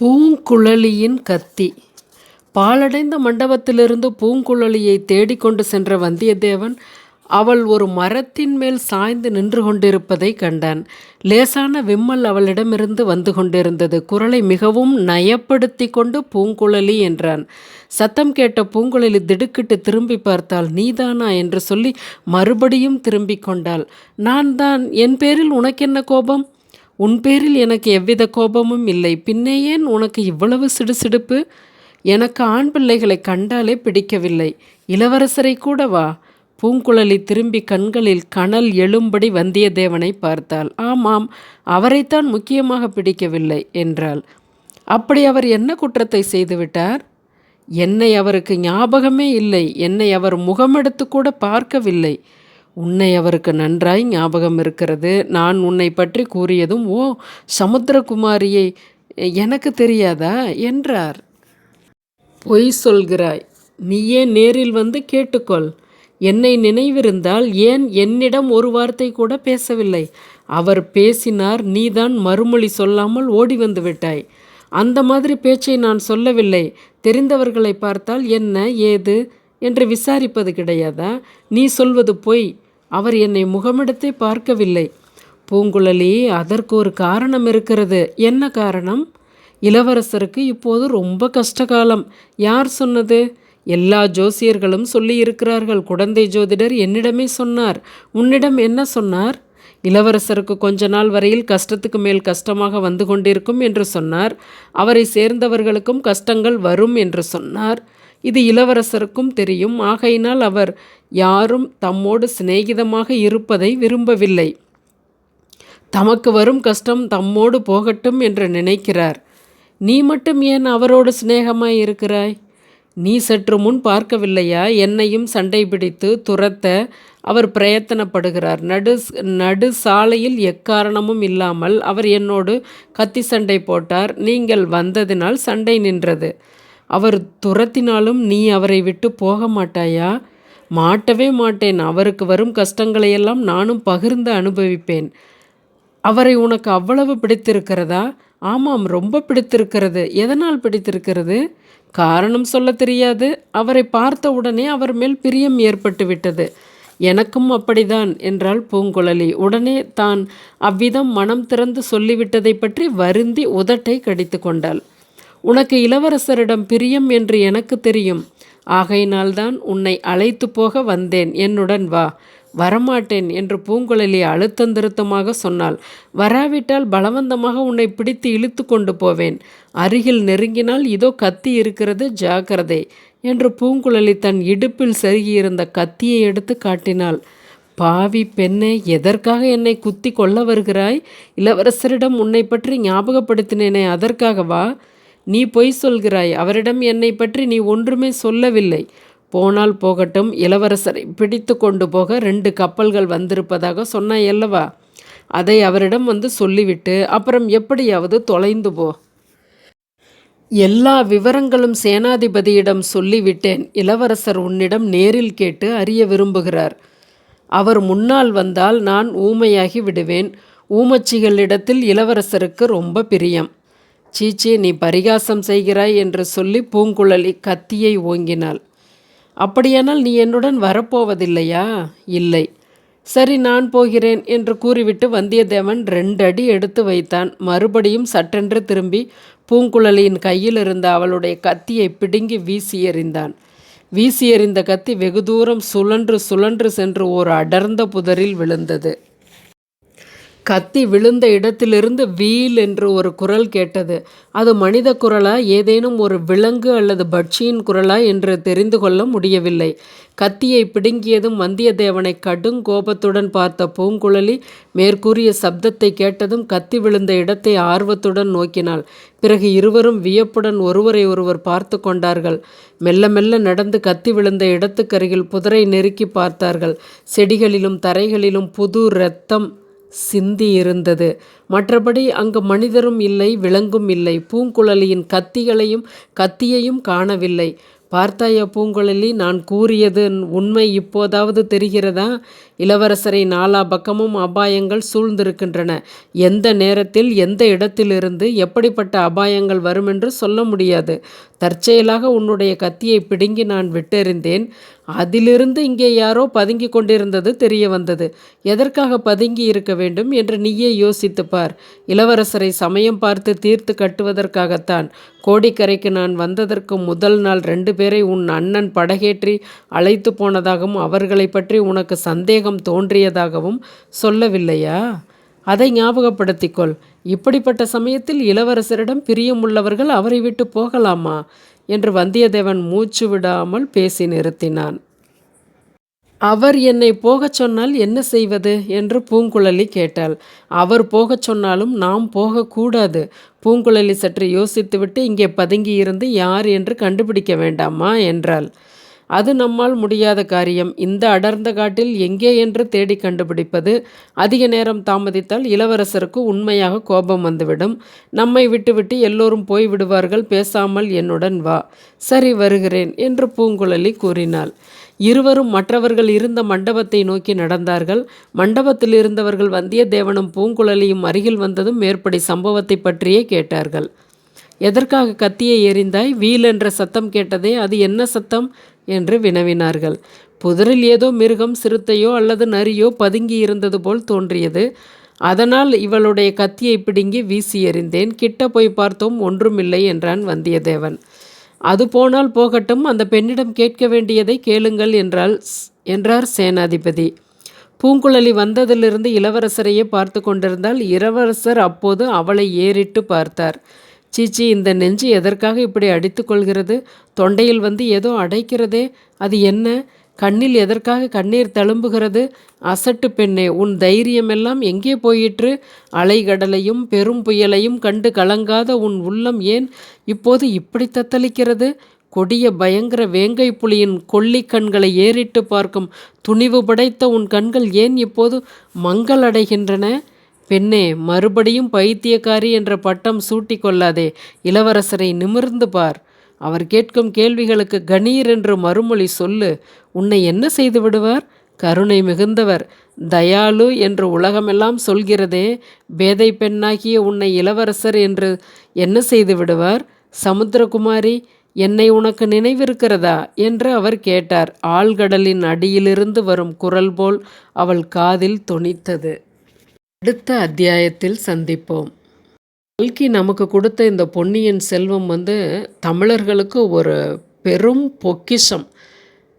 பூங்குழலியின் கத்தி. பாழடைந்த மண்டபத்திலிருந்து பூங்குழலியை தேடிக்கொண்டு சென்ற வந்தியத்தேவன் அவள் ஒரு மரத்தின் மேல் சாய்ந்து நின்று கொண்டிருப்பதைக் கண்டான். லேசான விம்மல் அவளிடமிருந்து வந்து கொண்டிருந்தது. குரலை மிகவும் நயப்படுத்தி கொண்டு பூங்குழலி என்றான். சத்தம் கேட்ட பூங்குழலி திடுக்கிட்டு திரும்பி பார்த்தாள். நீதானா? என்று சொல்லி மறுபடியும் திரும்பிக் கொண்டாள். நான் தான் என் பேரில் உனக்கென்ன கோபம்? உன் பேரில் எனக்கு எவ்வித கோபமும் இல்லை. பின்னே ஏன் உனக்கு இவ்வளவு சிடுசிடுப்பு? எனக்கு ஆண் பிள்ளைகளை கண்டாலே பிடிக்கவில்லை. இளவரசரை கூட வா. பூங்குழலி திரும்பி கண்களில் கனல் எழும்படி வந்தியத்தேவனை பார்த்தாள். ஆமாம் அவரைத்தான் முக்கியமாக பிடிக்கவில்லை என்றாள். அப்படி அவர் என்ன குற்றத்தை செய்துவிட்டார்? என்னை அவருக்கு ஞாபகமே இல்லை. என்னை அவர் முகமெடுத்து கூட பார்க்கவில்லை. உன்னை அவருக்கு நன்றாய் ஞாபகம் இருக்கிறது. நான் உன்னை பற்றி கூறியதும் ஓ சமுத்திரகுமாரியை எனக்கு தெரியாதா? என்றார். பொய் சொல்கிறாய். நீயே நேரில் வந்து கேட்டுக்கொள். என்னை நினைவிருந்தால் ஏன் என்னிடம் ஒரு வார்த்தை கூட பேசவில்லை? அவர் பேசினார் நீதான் மறுமொழி சொல்லாமல் ஓடி வந்து விட்டாய். அந்த மாதிரி பேச்சை நான் சொல்லவில்லை. தெரிந்தவர்களை பார்த்தால் என்ன ஏது? என்று விசாரிப்பது கிடையாதா? நீ சொல்வது பொய். அவர் என்னை முகமிடத்தை பார்க்கவில்லை. பூங்குழலி அதற்கு ஒரு காரணம் இருக்கிறது. என்ன காரணம்? இளவரசருக்கு இப்போது ரொம்ப கஷ்டகாலம். யார் சொன்னது? எல்லா ஜோசியர்களும் சொல்லி இருக்கிறார்கள் குழந்தை ஜோதிடர் என்னிடமே சொன்னார். உன்னிடம் என்ன சொன்னார்? இளவரசருக்கு கொஞ்ச நாள் வரையில் கஷ்டத்துக்கு மேல் கஷ்டமாக வந்து கொண்டிருக்கும் என்று சொன்னார். அவரை சேர்ந்தவர்களுக்கும் கஷ்டங்கள் வரும் என்று சொன்னார். இது இளவரசருக்கும் தெரியும். ஆகையினால் அவர் யாரும் தம்மோடு சிநேகிதமாக இருப்பதை விரும்பவில்லை. தமக்கு வரும் கஷ்டம் தம்மோடு போகட்டும் என்று நினைக்கிறார். நீ மட்டும் ஏன் அவரோடு சிநேகமாய் இருக்கிறாய்? நீ சற்று முன் பார்க்கவில்லையா? என்னையும் சண்டை பிடித்து துரத்த அவர் பிரயத்தனப்படுகிறார். நடு நடு சாலையில் எக்காரணமும் இல்லாமல் அவர் என்னோடு கத்தி சண்டை போட்டார். நீங்கள் வந்ததினால் சண்டை நின்றது. அவர் துரத்தினாலும் நீ அவரை விட்டு போக மாட்டாயா? மாட்டவே மாட்டேன். அவருக்கு வரும் கஷ்டங்களையெல்லாம் நானும் பகிர்ந்து அனுபவிப்பேன். அவரை உனக்கு அவ்வளவு பிடித்திருக்கிறதா? ஆமாம் ரொம்ப பிடித்திருக்கிறது. எதனால் பிடித்திருக்கிறது? காரணம் சொல்ல தெரியாது. அவரை பார்த்த உடனே அவர் மேல் பிரியம் ஏற்பட்டு விட்டது. எனக்கும் அப்படிதான் என்றாள் பூங்குழலி. உடனே தான் அவ்விதம் மனம் திறந்து சொல்லிவிட்டதை பற்றி வருந்தி உதட்டை கடித்து கொண்டாள். உனக்கு இளவரசரிடம் பிரியம் என்று எனக்கு தெரியும். ஆகையினால்தான் உன்னை அழைத்து போக வந்தேன். என்னுடன் வா. வரமாட்டேன் என்று பூங்குழலி அழுத்தம் திருத்தமாக சொன்னாள். வராவிட்டால் பலவந்தமாக உன்னை பிடித்து இழுத்து கொண்டு போவேன். அருகில் நெருங்கினால் இதோ கத்தி இருக்கிறது ஜாக்கிரதை என்று பூங்குழலி தன் இடுப்பில் செருகியிருந்த கத்தியை எடுத்து காட்டினாள். பாவி பெண்ணே எதற்காக என்னை குத்தி கொள்ள வருகிறாய்? இளவரசரிடம் உன்னை பற்றி ஞாபகப்படுத்தினேனே அதற்காகவா நீ பொய் சொல்கிறாய். அவரிடம் என்னை பற்றி நீ ஒன்றுமே சொல்லவில்லை. போனால் போகட்டும் இளவரசரை பிடித்து கொண்டு போக ரெண்டு கப்பல்கள் வந்திருப்பதாக சொன்னாய் அல்லவா? அதை அவரிடம் வந்து சொல்லிவிட்டு அப்புறம் எப்படியாவது தொலைந்து போ. எல்லா விவரங்களும் சேனாதிபதியிடம் சொல்லிவிட்டேன். இளவரசர் உன்னிடம் நேரில் கேட்டு அறிய விரும்புகிறார். அவர் முன்னால் வந்தால் நான் ஊமையாகி விடுவேன். ஊமச்சிகளிடத்தில் இளவரசருக்கு ரொம்ப பிரியம். சீச்சி நீ பரிகாசம் செய்கிறாய் என்று சொல்லி பூங்குழலி கத்தியை ஓங்கினாள். அப்படியானால் நீ என்னுடன் வரப்போவதில்லையா? இல்லை. சரி நான் போகிறேன் என்று கூறிவிட்டு வந்தியத்தேவன் ரெண்டடி எடுத்து வைத்தான். மறுபடியும் சட்டென்று திரும்பி பூங்குழலியின் கையில் இருந்த அவளுடைய கத்தியை பிடுங்கி வீசி எறிந்தான். வீசி எறிந்த கத்தி வெகு தூரம் சுழன்று சுழன்று சென்று ஒரு அடர்ந்த புதரில் விழுந்தது. கத்தி விழுந்த இடத்திலிருந்து வீல் என்று ஒரு குரல் கேட்டது. அது மனித குரலா ஏதேனும் ஒரு விலங்கு அல்லது பட்சியின் குரலா என்று தெரிந்து கொள்ள முடியவில்லை. கத்தியை பிடுங்கியதும் வந்தியத்தேவனை கடும் கோபத்துடன் பார்த்த பூங்குழலி மேற்கூறிய சப்தத்தை கேட்டதும் கத்தி விழுந்த இடத்தை ஆர்வத்துடன் நோக்கினாள். பிறகு இருவரும் வியப்புடன் ஒருவரை ஒருவர் பார்த்து கொண்டார்கள். மெல்ல மெல்ல நடந்து கத்தி விழுந்த இடத்துக்கருகில் புதரை நெருக்கி பார்த்தார்கள். செடிகளிலும் தரைகளிலும் புது இரத்தம் சிந்தி இருந்தது மற்றபடி அங்கு மனிதரும் இல்லை விலங்கும் இல்லை. பூங்குழலியின் கத்திகளையும் கத்தியையும் காணவில்லை. பார்த்தாயா பூங்குழலி நான் கூறியது உண்மை இப்போதாவது தெரிகிறதா? இளவரசரை நாலா பக்கமும் அபாயங்கள் சூழ்ந்திருக்கின்றன. எந்த நேரத்தில் எந்த இடத்திலிருந்து எப்படிப்பட்ட அபாயங்கள் வரும் என்று சொல்ல முடியாது. தற்செயலாக உன்னுடைய கத்தியை பிடுங்கி நான் விட்டெறிந்தேன். அதிலிருந்து இங்கே யாரோ பதுங்கி கொண்டிருந்தது தெரிய வந்தது. எதற்காக பதுங்கி இருக்க வேண்டும் என்று நீயே யோசித்துப்பார் இளவரசரை சமயம் பார்த்து தீர்த்து கட்டுவதற்காகத்தான். கோடிக்கரைக்கு நான் வந்ததற்கு முதல் நாள் ரெண்டு பேரை உன் அண்ணன் படகேற்றி அழைத்து போனதாகவும் அவர்களை பற்றி உனக்கு சந்தேகம் தோன்றியதாகவும் சொல்லவில்லையா? அதை ஞாபகப்படுத்திக்கொள். இப்படிப்பட்ட சமயத்தில் இளவரசரிடம் பிரியமுள்ளவர்கள் அவரை விட்டு போகலாமா? என்று வந்தியத்தேவன் மூச்சு விடாமல் பேசி நிறுத்தினான். அவர் என்னை போகச் சொன்னால் என்ன செய்வது? என்று பூங்குழலி கேட்டாள். அவர் போகச் சொன்னாலும் நாம் போகக்கூடாது பூங்குழலி சற்று யோசித்துவிட்டு இங்கே பதுங்கி இருந்து யார் என்று கண்டுபிடிக்க வேண்டாமா? என்றாள். அது நம்மால் முடியாத காரியம். இந்த அடர்ந்த காட்டில் எங்கே என்று தேடி கண்டுபிடிப்பது அதிக நேரம் தாமதித்தால் இளவரசருக்கு உண்மையாக கோபம் வந்துவிடும். நம்மை விட்டுவிட்டு எல்லோரும் போய் விடுவார்கள் பேசாமல் என்னுடன் வா. சரி வருகிறேன் என்று பூங்குழலி கூறினாள். இருவரும் மற்றவர்கள் இருந்த மண்டபத்தை நோக்கி நடந்தார்கள். மண்டபத்தில் இருந்தவர்கள் வந்தியத்தேவனும் பூங்குழலியும் அருகில் வந்ததும் மேற்படி சம்பவத்தை பற்றியே கேட்டார்கள். எதற்காக கத்தியை எறிந்தாய்? வீல் என்ற சத்தம் கேட்டதே அது என்ன சத்தம்? என்று வினவினார்கள். புதரில் ஏதோ மிருகம் சிறுத்தையோ அல்லது நரியோ பதுங்கி இருந்தது போல் தோன்றியது. அதனால் இவளுடைய கத்தியை பிடுங்கி வீசி எறிந்தேன். கிட்ட போய் பார்த்தோம் ஒன்றுமில்லை என்றான் வந்தியத்தேவன். அது போனால் போகட்டும் அந்த பெண்ணிடம் கேட்க வேண்டியதை கேளுங்கள் என்றால் என்றார் சேனாதிபதி. பூங்குழலி வந்ததிலிருந்து இளவரசரையே பார்த்து கொண்டிருந்தால் இளவரசர் அப்போது அவளை ஏறிட்டு பார்த்தார். சீச்சி இந்த நெஞ்சு எதற்காக இப்படி அடித்து கொள்கிறது? தொண்டையில் வந்து ஏதோ அடைக்கிறதே அது என்ன? கண்ணில் எதற்காக கண்ணீர் தழும்புகிறது? அசட்டு பெண்ணே உன் தைரியமெல்லாம் எங்கே போயிற்று? அலைகடலையும் பெரும் புயலையும் கண்டு கலங்காத உன் உள்ளம் ஏன் இப்போது இப்படி தத்தளிக்கிறது? கொடிய பயங்கர வேங்கை புலியின் கொல்லி கண்களை ஏறிட்டு பார்க்கும் துணிவு படைத்த உன் கண்கள் ஏன் இப்போது மங்களடைகின்றன பெண்ணே மறுபடியும் பைத்தியக்காரி என்ற பட்டம் சூட்டி கொள்ளாதே இளவரசரை நிமிர்ந்து பார். அவர் கேட்கும் கேள்விகளுக்கு கணீர் என்று மறுமொழி சொல்லு உன்னை என்ன செய்து விடுவார்? கருணை மிகுந்தவர் தயாளு என்று உலகமெல்லாம் சொல்கிறதே பேதை பெண்ணாகிய உன்னை இளவரசர் என்று என்ன செய்து விடுவார்? சமுத்திரகுமாரி என்னை உனக்கு நினைவிருக்கிறதா? என்று அவர் கேட்டார். ஆழ்கடலின் அடியிலிருந்து வரும் குரல் போல் அவள் காதில் தொனித்தது. அடுத்த அத்தியாயத்தில் சந்திப்போம். கல்கி நமக்கு கொடுத்த இந்த பொன்னியின் செல்வம் வந்து தமிழர்களுக்கு ஒரு பெரும் பொக்கிஷம்.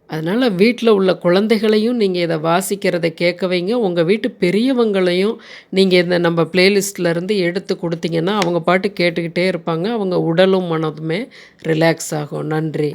அதனால் வீட்டில் உள்ள குழந்தைகளையும் நீங்கள் இதை வாசிக்கிறத கேட்க வைங்க. உங்கள் வீட்டு பெரியவங்களையும் நீங்கள் இந்த நம்ம பிளேலிஸ்ட்லேருந்து எடுத்து கொடுத்தீங்கன்னா அவங்க பாட்டு கேட்டுக்கிட்டே இருப்பாங்க. அவங்க உடலும் மனதுமே ரிலாக்ஸ் ஆகும். நன்றி.